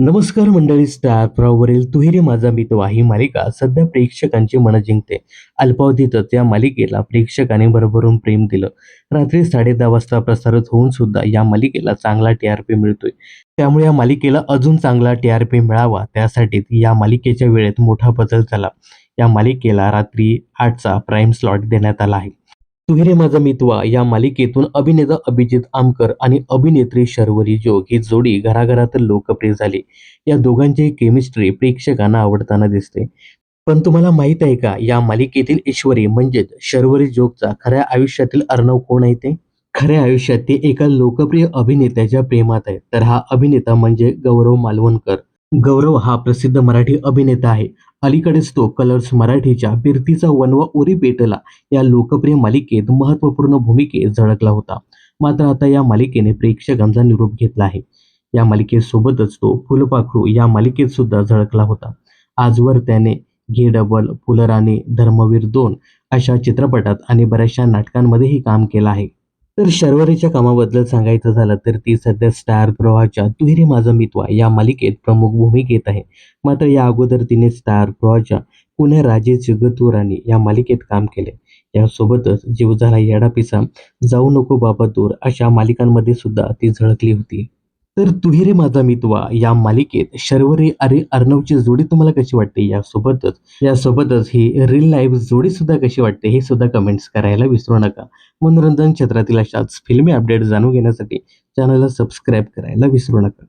नमस्कार मंडळी स्टार प्रॉवरील तुहिरे माझा मित्र ही मालिका सध्या प्रेक्षकांची मनं जिंकते. अल्पावधीतच या मालिकेला प्रेक्षकांनी भरभरून प्रेम दिलं. रात्री साडे दहा वाजता प्रसारित होऊन सुद्धा या मालिकेला चांगला टी आर पी मिळतोय. त्यामुळे या मालिकेला अजून चांगला टी आर पी मिळावा त्यासाठी या मालिकेच्या वेळेत मोठा बदल झाला. या मालिकेला रात्री आठचा प्राईम स्लॉट देण्यात आला आहे. तुहिरे माझा मितवा या मालिकेतून अभिनेता अभिजित आमकर आणि अभिनेत्री शर्वरी जोग ही जोडी घराघरात लोकप्रिय झाली. या दोघांची केमिस्ट्री प्रेक्षकांना आवडताना दिसते. पण तुम्हाला माहीत आहे का या मालिकेतील ईश्वरी म्हणजेच शर्वरी जोगचा खऱ्या आयुष्यातील अर्णव कोण आहे ते? खऱ्या आयुष्यात ते एका लोकप्रिय अभिनेत्याच्या प्रेमात आहे. तर हा अभिनेता म्हणजे गौरव मालवणकर. गौरव हा प्रसिद्ध मराठी अभिनेता आहे. अलीकडेच तो कलर्स मराठीच्या बिरतीचा वनवा उरी पेटला या लोकप्रिय मालिकेत महत्त्वपूर्ण भूमिकेत झळकला होता. मात्र आता या मालिकेने प्रेक्षकांचा निरोप घेतला आहे. या मालिकेसोबतच तो फुलपाखरू या मालिकेत सुद्धा झळकला होता. आजवर त्याने घे डबल फुलराणी धर्मवीर दोन अशा चित्रपटात आणि बऱ्याचशा नाटकांमध्येही काम केलं आहे. तर शर्वरीच्या कामाबद्दल सांगायचं झालं तर ती सध्या स्टार प्रवाहाच्या तुहिरे माझा मितवा या मालिकेत प्रमुख भूमिकेत आहे. मात्र या अगोदर तिने स्टार प्रवाहाच्या पुणे राजे जगतुराणी या मालिकेत काम केले यासोबतच जीव झाला येडापिसा जाऊ नको बाबा दूर अशा मालिकांमध्ये सुद्धा ती झळकली होती. तर तुहिरे माझा मितवा या मालिकेत शर्वरे अरे अर्णवची जोडी तुम्हाला कशी वाटते? यासोबतच यासोबतच ही रिल लाईफ जोडी सुद्धा कशी वाटते? हे सुद्धा कमेंट्स करायला विसरू नका. मनोरंजन क्षेत्रातील अशाच फिल्मी अपडेट जाणून घेण्यासाठी चॅनलला सबस्क्राईब करायला विसरू नका.